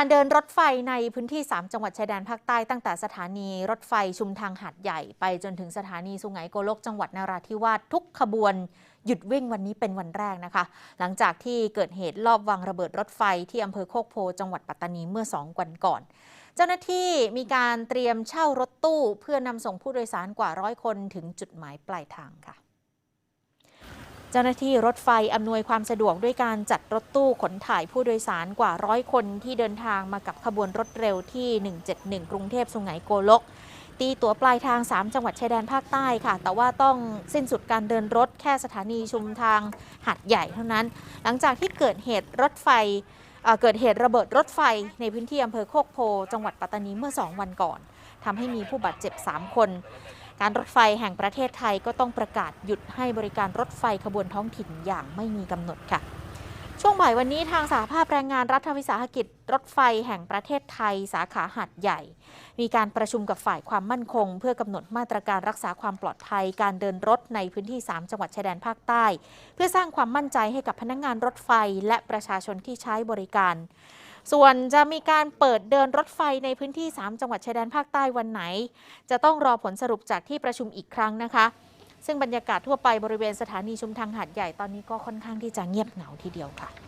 การเดินรถไฟในพื้นที่ 3 จังหวัดชายแดนภาคใต้ตั้งแต่สถานีรถไฟชุมทางหาดใหญ่ไปจนถึงสถานีสุไหงโกลกจังหวัดนราธิวาสทุกขบวนหยุดวิ่งวันนี้เป็นวันแรกนะคะ หลังจากที่เกิดเหตุลอบวางระเบิดรถไฟที่อำเภอโคกโพจังหวัดปัตตานีเมื่อ 2 วันก่อน เจ้าหน้าที่มีการเตรียมเช่ารถตู้ เพื่อนำส่งผู้โดยสารกว่าร้อยคนถึงจุดหมายปลายทางค่ะ เจ้าหน้าที่รถไฟอำนวยความสะดวกด้วยการจัดรถตู้ขนถ่ายผู้โดยสารกว่าร้อยคนที่เดินทางมากับขบวนรถเร็วที่ 171 กรุงเทพสุไหงโกลก ตีตั๋วปลายทาง 3 จังหวัดชายแดนภาคใต้ค่ะ แต่ว่าต้องสิ้นสุดการเดินรถแค่สถานีชุมทางหัดใหญ่เท่านั้น หลังจากที่เกิดเหตุรถไฟเเกิดเหตุระเบิดรถไฟในพื้นที่อำเภอโคกโพ จังหวัดปัตตานีเมื่อ 2 วันก่อนทำให้มีผู้บาดเจ็บ 3 คน การรถไฟแห่งประเทศไทยก็ต้องประกาศหยุดให้บริการรถไฟขบวนท้องถิ่นอย่างไม่มีกำหนดค่ะ ช่วงบ่ายวันนี้ทางสาภาพแรงงานรัฐวิสาหกิจ รถไฟแห่งประเทศไทย สาขาหัดใหญ่ มีการประชุมกับฝ่ายความมั่นคง เพื่อกำหนดมาตรการรักษาความปลอดภัย การเดินรถในพื้นที่ 3 จังหวัดชายแดนภาคใต้ เพื่อสร้างความมั่นใจให้กับพนักงงานรถไฟและประชาชนที่ใช้บริการ ส่วนจะมีการเปิดเดินรถไฟในพื้นที่ 3 จังหวัดชายแดนภาคใต้วันไหน จะต้องรอผลสรุปจากที่ประชุมอีกครั้งนะคะ ซึ่งบรรยากาศทั่วไปบริเวณสถานีชุมทางหาดใหญ่ตอนนี้ก็ค่อนข้างที่จะเงียบเหงาทีเดียวค่ะ